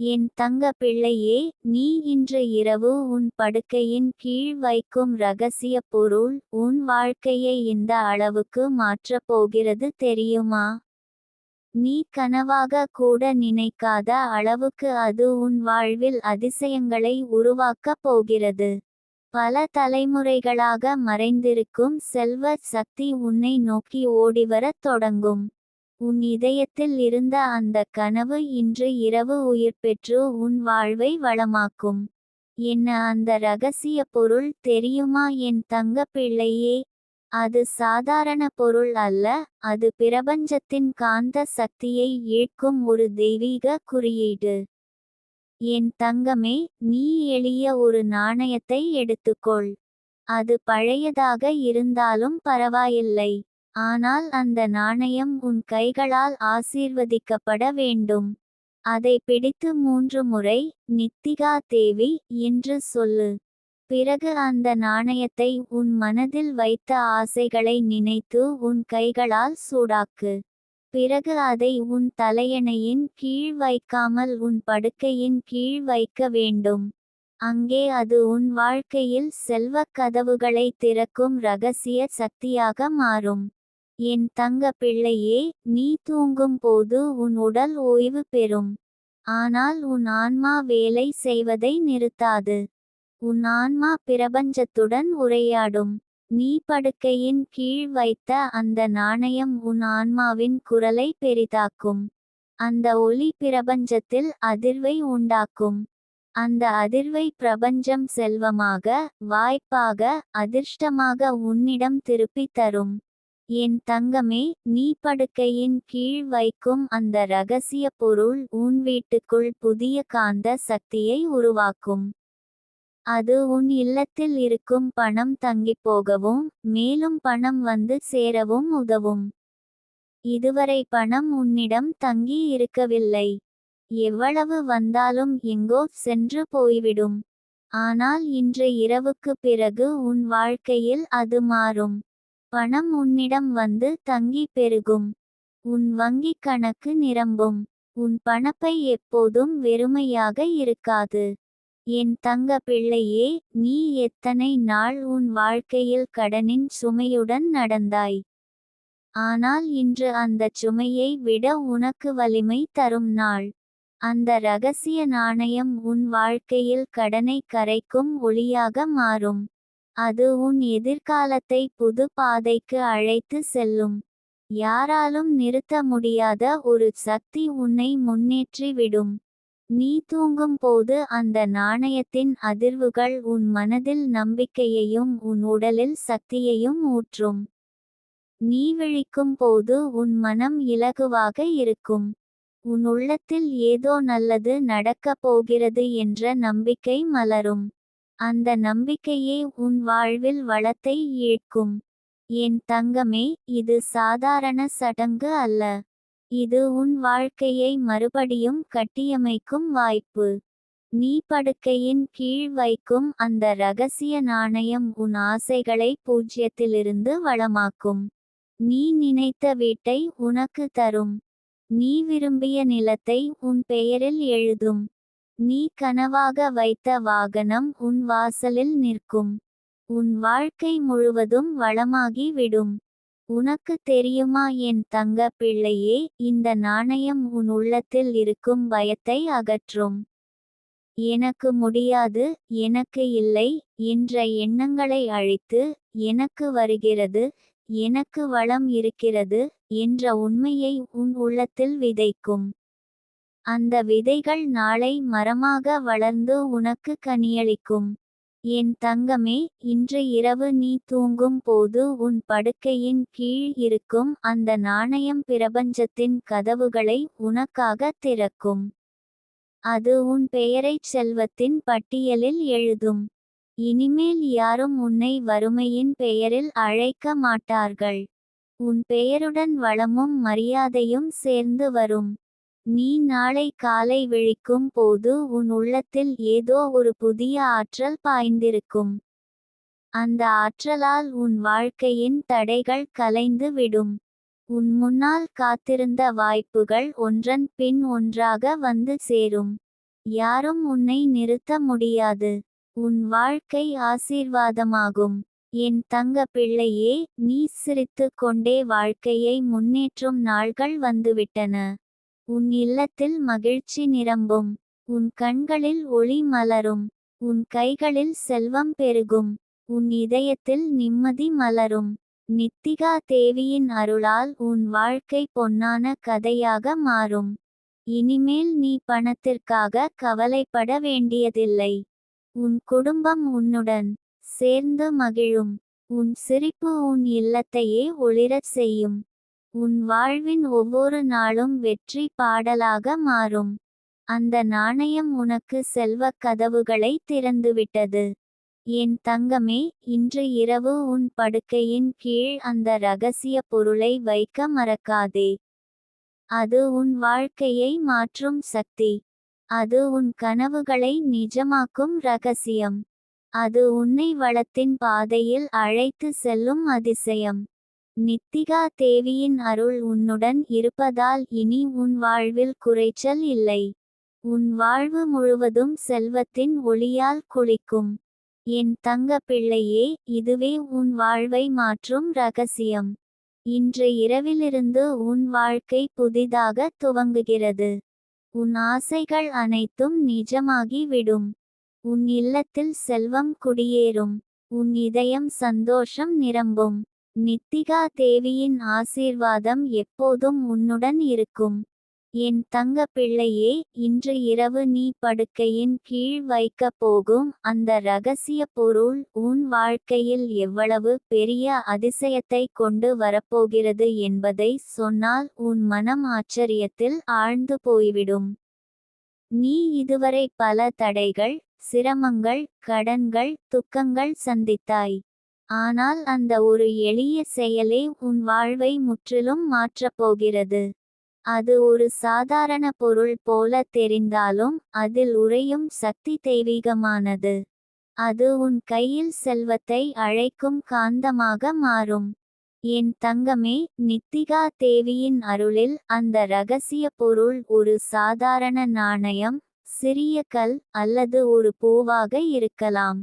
என் தங்க பிள்ளையே நீ இன்று இரவு உன் படுக்கையின் கீழ் வைக்கும் ரகசிய பொருள் உன் வாழ்க்கையை இந்த அளவுக்கு மாற்றப் போகிறது தெரியுமா? நீ கனவாக கூட நினைக்காத அளவுக்கு அது உன் வாழ்வில் அதிசயங்களை உருவாக்கப் போகிறது. பல தலைமுறைகளாக மறைந்திருக்கும் செல்வ சக்தி உன்னை நோக்கி ஓடிவரத் தொடங்கும். உன் இதயத்தில் இருந்த அந்த கனவு இன்று இரவு உயிர் பெற்று உன் வாழ்வை வளமாக்கும். என்ன அந்த ரகசிய பொருள் தெரியுமா? என் தங்க பிள்ளையே அது சாதாரண பொருள் அல்ல அது பிரபஞ்சத்தின் காந்த சக்தியை ஈர்க்கும் ஒரு தெய்வீக குறியீடு. என் தங்கமே நீ எளிய ஒரு நாணயத்தை எடுத்துக்கொள். அது பழையதாக இருந்தாலும் பரவாயில்லை. ஆனால் அந்த நாணயம் உன் கைகளால் ஆசீர்வதிக்கப்பட வேண்டும். அதை பிடித்து மூன்று முறை நித்திகா தேவி என்று சொல்லு. பிறகு அந்த நாணயத்தை உன் மனதில் வைத்த ஆசைகளை நினைத்து உன் கைகளால் சூடாக்கு. பிறகு அதை உன் தலையணையின் கீழ் வைக்காமல் உன் படுக்கையின் கீழ் வைக்க வேண்டும். அங்கே அது உன் வாழ்க்கையில் செல்வக் கதவுகளை திறக்கும் ரகசிய சக்தியாக மாறும். என் தங்க பிள்ளையே நீ தூங்கும் போது உன் உடல் ஓய்வு பெறும். ஆனால் உன் ஆன்மா வேலை செய்வதை நிறுத்தாது. உன் ஆன்மா பிரபஞ்சத்துடன் உரையாடும். நீ படுக்கையின் கீழ் வைத்த அந்த நாணயம் உன் ஆன்மாவின் குரலை பெரிதாக்கும். அந்த ஒளி பிரபஞ்சத்தில் அதிர்வை உண்டாக்கும். அந்த அதிர்வை பிரபஞ்சம் செல்வமாக வாய்ப்பாக அதிர்ஷ்டமாக உன்னிடம் திருப்பி தரும். என் தங்கமே நீ படுக்கையின் கீழ் வைக்கும் அந்த ரகசிய பொருள் உன் வீட்டுக்குள் புதிய காந்த சக்தியை உருவாக்கும். அது உன் இல்லத்தில் இருக்கும் பணம் தங்கிப் போகவும் மேலும் பணம் வந்து சேரவும் உதவும். இதுவரை பணம் உன்னிடம் தங்கி இருக்கவில்லை. எவ்வளவு வந்தாலும் எங்கோ சென்று போய்விடும். ஆனால் இன்று இரவுக்கு பிறகு உன் வாழ்க்கையில் அது மாறும். பணம் உன்னிடம் வந்து தங்கி பெருகும். உன் வங்கிக் கணக்கு நிரம்பும். உன் பணப்பை எப்போதும் வெறுமையாக இருக்காது. என் தங்க பிள்ளையே நீ எத்தனை நாள் உன் வாழ்க்கையில் கடனின் சுமையுடன் நடந்தாய்? ஆனால் இன்று அந்தச் சுமையை விட உனக்கு வலிமை தரும் நாள். அந்த ரகசிய நாணயம் உன் வாழ்க்கையில் கடனை கரைக்கும் ஒளியாக மாறும். அது உன் எதிர்காலத்தை புது பாதைக்கு அழைத்து செல்லும். யாராலும் நிறுத்த முடியாத ஒரு சக்தி உன்னை முன்னேற்றி விடும். நீ தூங்கும் போது அந்த நாணயத்தின் அதிர்வுகள் உன் மனதில் நம்பிக்கையையும் உன் உடலில் சக்தியையும் ஊற்றும். நீ விழிக்கும் போது உன் மனம் இலகுவாக இருக்கும். உன் உள்ளத்தில் ஏதோ நல்லது நடக்கப் போகிறது என்ற நம்பிக்கை மலரும். அந்த நம்பிக்கையே உன் வாழ்வில் வளத்தை ஈழ்க்கும் என் தங்கமே இது சாதாரண சடங்கு அல்ல. இது உன் வாழ்க்கையை மறுபடியும் கட்டியமைக்கும் வாய்ப்பு. நீ படுக்கையின் கீழ் வைக்கும் அந்த ரகசிய நாணயம் உன் ஆசைகளை பூஜ்யத்திலிருந்து வளமாக்கும். நீ நினைத்த வீட்டை உனக்கு தரும். நீ விரும்பிய நிலத்தை உன் பெயரில் எழுதும். நீ கனவாக வைத்த வாகனம் உன் வாசலில் நிற்கும். உன் வாழ்க்கை முழுவதும் வளமாகி விடும். உனக்கு தெரியுமா என் தங்க பிள்ளையே இந்த நாணயம் உன் உள்ளத்தில் இருக்கும் பயத்தை அகற்றும். எனக்கு முடியாது எனக்கு இல்லை என்ற எண்ணங்களை அழித்து எனக்கு வருகிறது எனக்கு வளம் இருக்கிறது என்ற உண்மையை உன் உள்ளத்தில் விதைக்கும். அந்த விதைகள் நாளை மரமாக வளர்ந்து உனக்கு கனியளிக்கும். என் தங்கமே இன்று இரவு நீ தூங்கும் போது உன் படுக்கையின் கீழ் இருக்கும் அந்த நாணயம் பிரபஞ்சத்தின் கதவுகளை உனக்காக திறக்கும். அது உன் பெயரைச் செல்வத்தின் பட்டியலில் எழுதும். இனிமேல் யாரும் உன்னை வறுமையின் பெயரில் அழைக்க மாட்டார்கள். உன் பெயருடன் வளமும் மரியாதையும் சேர்ந்து வரும். நீ நாளை காலை விழிக்கும் போது உன் உள்ளத்தில் ஏதோ ஒரு புதிய ஆற்றல் பாய்ந்திருக்கும். அந்த ஆற்றலால் உன் வாழ்க்கையின் தடைகள் கலைந்து விடும். உன் முன்னால் காத்திருந்த வாய்ப்புகள் ஒன்றன் பின் ஒன்றாக வந்து சேரும். யாரும் உன்னை நிறுத்த முடியாது. உன் வாழ்க்கை ஆசீர்வாதமாகும். என் தங்க பிள்ளையே நீ சிரித்துக் கொண்டே வாழ்க்கையை முன்னேற்றும் நாள்கள் வந்துவிட்டன. உன் இல்லத்தில் மகிழ்ச்சி நிரம்பும். உன் கண்களில் ஒளி மலரும். உன் கைகளில் செல்வம் பெருகும். உன் இதயத்தில் நிம்மதி மலரும். நித்திகா தேவியின் அருளால் உன் வாழ்க்கை பொன்னான கதையாக மாறும். இனிமேல் நீ பணத்திற்காக கவலைப்பட வேண்டியதில்லை. உன் குடும்பம் உன்னுடன் சேர்ந்து மகிழும். உன் சிரிப்பு உன் இல்லத்தையே ஒளிரச் செய்யும். உன் வாழ்வின் ஒவ்வொரு நாளும் வெற்றி பாடலாக மாறும். அந்த நாணயம் உனக்கு செல்வக் கதவுகளை திறந்துவிட்டது. என் தங்கமே இன்று இரவு உன் படுக்கையின் கீழ் அந்த ரகசிய பொருளை வைக்க மறக்காதே. அது உன் வாழ்க்கையை மாற்றும் சக்தி. அது உன் கனவுகளை நிஜமாக்கும் ரகசியம் அது உன்னை வளத்தின் பாதையில் அழைத்து செல்லும் அதிசயம். நித்திகா தேவியின் அருள் உன்னுடன் இருப்பதால் இனி உன் வாழ்வில் குறைச்சல் இல்லை. உன் வாழ்வு முழுவதும் செல்வத்தின் ஒளியால் குளிக்கும். என் தங்க பிள்ளையே இதுவே உன் வாழ்வை மாற்றும் ரகசியம். இன்று இரவிலிருந்து உன் வாழ்க்கை புதிதாக துவங்குகிறது. உன் ஆசைகள் அனைத்தும் நிஜமாகி விடும். உன் இல்லத்தில் செல்வம் குடியேறும். உன் இதயம் சந்தோஷம் நிரம்பும். நித்திகா தேவியின் ஆசீர்வாதம் எப்போதும் உன்னுடன் இருக்கும். என் தங்க பிள்ளையே இன்று இரவு நீ படுக்கையின் கீழ் வைக்கப் போகும் அந்த ரகசிய பொருள் உன் வாழ்க்கையில் எவ்வளவு பெரிய அதிசயத்தை கொண்டு வரப்போகிறது என்பதை சொன்னால் உன் மனம் ஆச்சரியத்தில் ஆழ்ந்து போய்விடும். நீ இதுவரை பல தடைகள் சிரமங்கள் கடன்கள் துக்கங்கள் சந்தித்தாய். ஆனால் அந்த ஒரு எளிய செயலே உன் வாழ்வை முற்றிலும் மாற்றப் போகிறது. அது ஒரு சாதாரண பொருள் போல தெரிந்தாலும் அதில் உறையும் சக்தி தெய்வீகமானது. அது உன் கையில் செல்வத்தை அழைக்கும் காந்தமாக மாறும். என் தங்கமே நித்திகா தேவியின் அருளில் அந்த ரகசிய பொருள் ஒரு சாதாரண நாணயம் சிறிய கல் அல்லது ஒரு பூவாக இருக்கலாம்.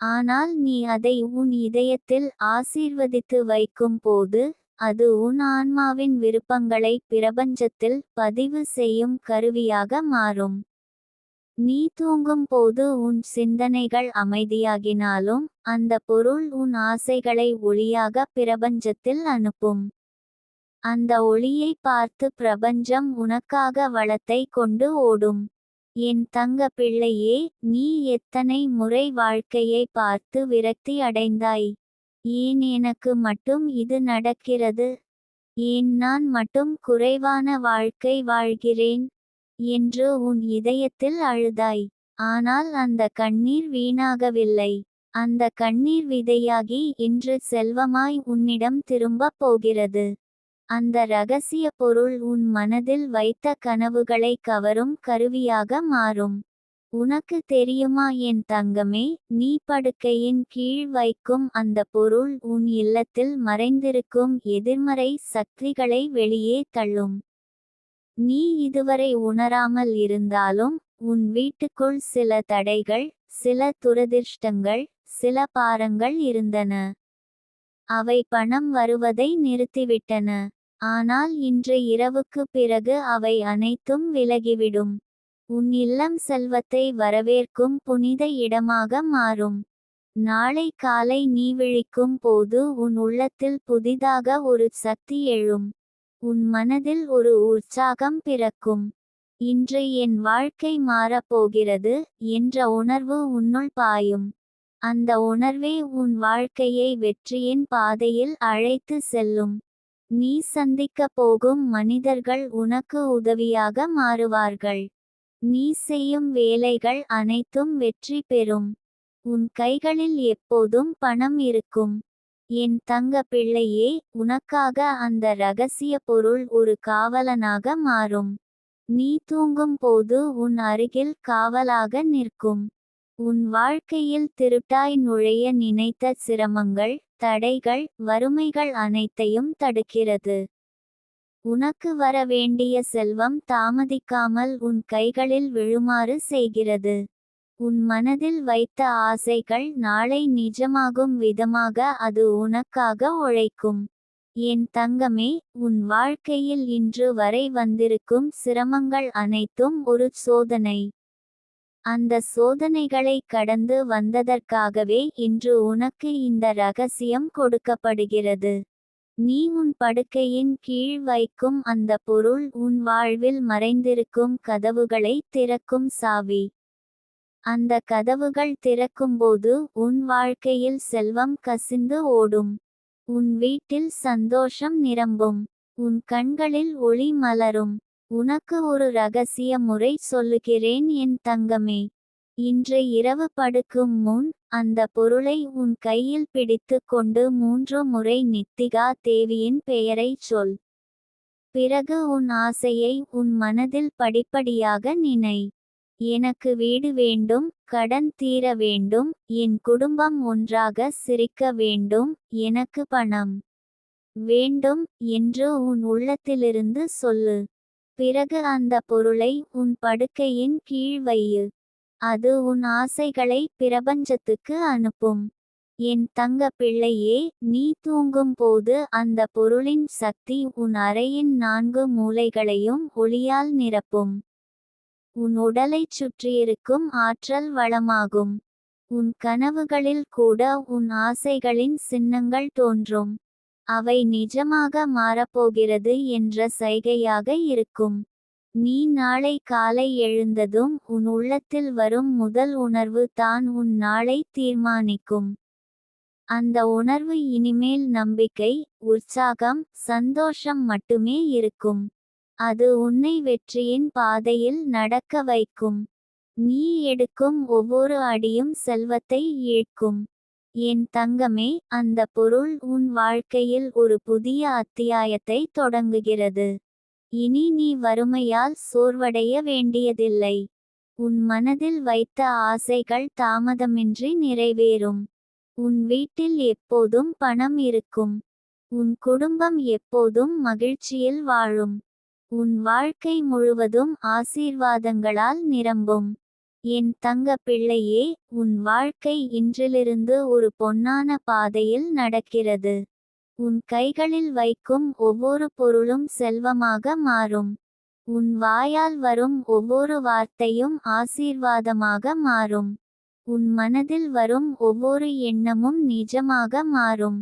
ஆனால் நீ அதை உன் இதயத்தில் ஆசீர்வதித்து வைக்கும் போது அது உன் ஆன்மாவின் விருப்பங்களை பிரபஞ்சத்தில் பதிவு செய்யும் கருவியாக மாறும். நீ தூங்கும் போது உன் சிந்தனைகள் அமைதியாகினாலும் அந்த பொருள் உன் ஆசைகளை ஒளியாக பிரபஞ்சத்தில் அனுப்பும். அந்த ஒளியை பார்த்து பிரபஞ்சம் உனக்காக வளத்தை கொண்டு ஓடும். என் தங்க பிள்ளையே நீ எத்தனை முறை வாழ்க்கையை பார்த்து விரக்தி அடைந்தாய்? ஏன் எனக்கு மட்டும் இது நடக்கிறது? ஏன் நான் மட்டும் குறைவான வாழ்க்கை வாழ்கிறேன்? என்று உன் இதயத்தில் அழுதாய். ஆனால் அந்த கண்ணீர் வீணாகவில்லை. அந்த கண்ணீர் விதையாகி இன்று செல்வமாய் உன்னிடம் திரும்பப் போகிறது. அந்த ரகசிய பொருள் உன் மனதில் வைத்த கனவுகளை கவரும் கருவியாக மாறும். உனக்கு தெரியுமா என் தங்கமே நீ படுக்கையின் கீழ் வைக்கும் அந்த பொருள் உன் இல்லத்தில் மறைந்திருக்கும் எதிர்மறை சக்திகளை வெளியே தள்ளும். நீ இதுவரை உணராமல் இருந்தாலும் உன் வீட்டுக்குள் சில தடைகள் சில துரதிர்ஷ்டங்கள் சில பாரங்கள் இருந்தன. அவை பணம் வருவதை நிறுத்திவிட்டன. ஆனால் இன்று இரவுக்கு பிறகு அவை அனைத்தும் விலகிவிடும். உன் இல்லம் செல்வத்தை வரவேற்கும் புனித இடமாக மாறும். நாளை காலை நீ விழிக்கும் போது உன் உள்ளத்தில் புதிதாக ஒரு சக்தி எழும். உன் மனதில் ஒரு உற்சாகம் பிறக்கும். இன்று என் வாழ்க்கை மாறப்போகிறது என்ற உணர்வு உன்னுள் பாயும். அந்த உணர்வே உன் வாழ்க்கையை வெற்றியின் பாதையில் அழைத்து செல்லும். நீ சந்திக்கப் போகும் மனிதர்கள் உனக்கு உதவியாக மாறுவார்கள். நீ செய்யும் வேலைகள் அனைத்தும் வெற்றி பெறும். உன் கைகளில் எப்போதும் பணம் இருக்கும். என் தங்க பிள்ளையே உனக்காக அந்த ரகசிய பொருள் ஒரு காவலனாக மாறும். நீ தூங்கும் போது உன் அருகில் காவலாக நிற்கும். உன் வாழ்க்கையில் திருட்டாய் நுழைய நினைத்த சிரமங்கள் தடைகள் வறுமைகள் அனைத்தையும் தடுக்கிறது. உனக்கு வர வேண்டிய செல்வம் தாமதிக்காமல் உன் கைகளில் விழுமாறு செய்கிறது. உன் மனதில் வைத்த ஆசைகள் நாளை நிஜமாகும் விதமாக அது உனக்காக உழைக்கும். என் தங்கமே உன் வாழ்க்கையில் இன்று வரை வந்திருக்கும் சிரமங்கள் அனைத்தும் ஒரு சோதனை. அந்த சோதனைகளை கடந்து வந்ததற்காகவே இன்று உனக்கு இந்த ரகசியம் கொடுக்கப்படுகிறது. நீ உன் படுக்கையின் கீழ் வைக்கும் அந்த பொருள் உன் வாழ்வில் மறைந்திருக்கும் கதவுகளை திறக்கும் சாவி. அந்த கதவுகள் திறக்கும்போது உன் வாழ்க்கையில் செல்வம் கசிந்து ஓடும். உன் வீட்டில் சந்தோஷம் நிரம்பும். உன் கண்களில் ஒளி மலரும். உனக்கு ஒரு ரகசிய முறை சொல்லுகிறேன் என் தங்கமே. இன்று இரவு படுக்கும் முன் அந்த பொருளை உன் கையில் பிடித்து கொண்டு மூன்று முறை நித்திகா தேவியின் பெயரை சொல். பிறகு உன் ஆசையை உன் மனதில் படிப்படியாக நினை. எனக்கு வீடு வேண்டும் கடன் தீர வேண்டும் என் குடும்பம் ஒன்றாக சிரிக்க வேண்டும் எனக்கு பணம் வேண்டும் என்று உன் உள்ளத்திலிருந்து சொல்லு. பிறகு அந்த பொருளை உன் படுக்கையின் கீழ் வையு. அது உன் ஆசைகளை பிரபஞ்சத்துக்கு அனுப்பும். என் தங்க பிள்ளையே நீ தூங்கும் போது அந்த பொருளின் சக்தி உன் அறையின் நான்கு மூலைகளையும் ஒளியால் நிரப்பும். உன் உடலைச் சுற்றியிருக்கும் ஆற்றல் வளமாகும். உன் கனவுகளில் கூட உன் ஆசைகளின் சின்னங்கள் தோன்றும். அவை நிஜமாக மாறப்போகிறது என்ற சைகையாக இருக்கும். நீ நாளை காலை எழுந்ததும் உன் உள்ளத்தில் வரும் முதல் உணர்வு தான் உன் நாளை தீர்மானிக்கும். அந்த உணர்வு இனிமேல் நம்பிக்கை உற்சாகம் சந்தோஷம் மட்டுமே இருக்கும். அது உன்னை வெற்றியின் பாதையில் நடக்க வைக்கும். நீ எடுக்கும் ஒவ்வொரு அடியும் செல்வத்தை ஈழ்க்கும் என் தங்கமே அந்த பொருள் உன் வாழ்க்கையில் ஒரு புதிய அத்தியாயத்தை தொடங்குகிறது. இனி நீ வறுமையால் சோர்வடைய வேண்டியதில்லை. உன் மனதில் வைத்த ஆசைகள் தாமதமின்றி நிறைவேறும். உன் வீட்டில் எப்போதும் பணம் இருக்கும். உன் குடும்பம் எப்போதும் மகிழ்ச்சியில் வாழும். உன் வாழ்க்கை முழுவதும் ஆசீர்வாதங்களால் நிரம்பும். என் தங்க பிள்ளையே உன் வாழ்க்கை இன்றிலிருந்து ஒரு பொன்னான பாதையில் நடக்கிறது. உன் கைகளில் வைக்கும் ஒவ்வொரு பொருளும் செல்வமாக மாறும். உன் வாயால் வரும் ஒவ்வொரு வார்த்தையும் ஆசீர்வாதமாக மாறும். உன் மனதில் வரும் ஒவ்வொரு எண்ணமும் நிஜமாக மாறும்.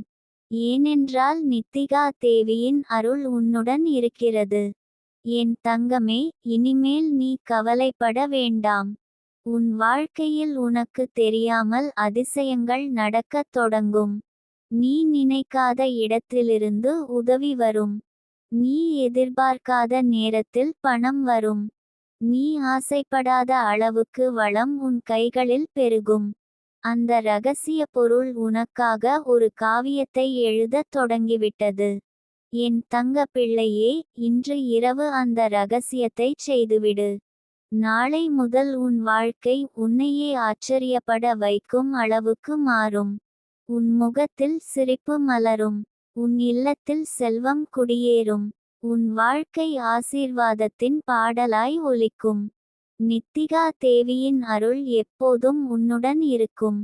ஏனென்றால் நித்திகா தேவியின் அருள் உன்னுடன் இருக்கிறது. என் தங்கமே இனிமேல் நீ கவலைப்பட வேண்டாம். உன் வாழ்க்கையில் உனக்கு தெரியாமல் அதிசயங்கள் நடக்கத் தொடங்கும். நீ நினைக்காத இடத்திலிருந்து உதவி வரும். நீ எதிர்பார்க்காத நேரத்தில் பணம் வரும். நீ ஆசைப்படாத அளவுக்கு வளம் உன் கைகளில் பெருகும். அந்த ரகசிய பொருள் உனக்காக ஒரு காவியத்தை எழுதத் தொடங்கிவிட்டது. என் தங்க பிள்ளையே இன்று இரவு அந்த ரகசியத்தைச் செய்துவிடு. நாளை முதல் உன் வாழ்க்கை உன்னையே ஆச்சரியப்பட வைக்கும் அளவுக்கு மாறும். உன் முகத்தில் சிரிப்பு மலரும். உன் இல்லத்தில் செல்வம் குடியேறும். உன் வாழ்க்கை ஆசீர்வாதத்தின் பாடலாய் ஒலிக்கும். நித்திகா தேவியின் அருள் எப்போதும் உன்னுடன் இருக்கும்.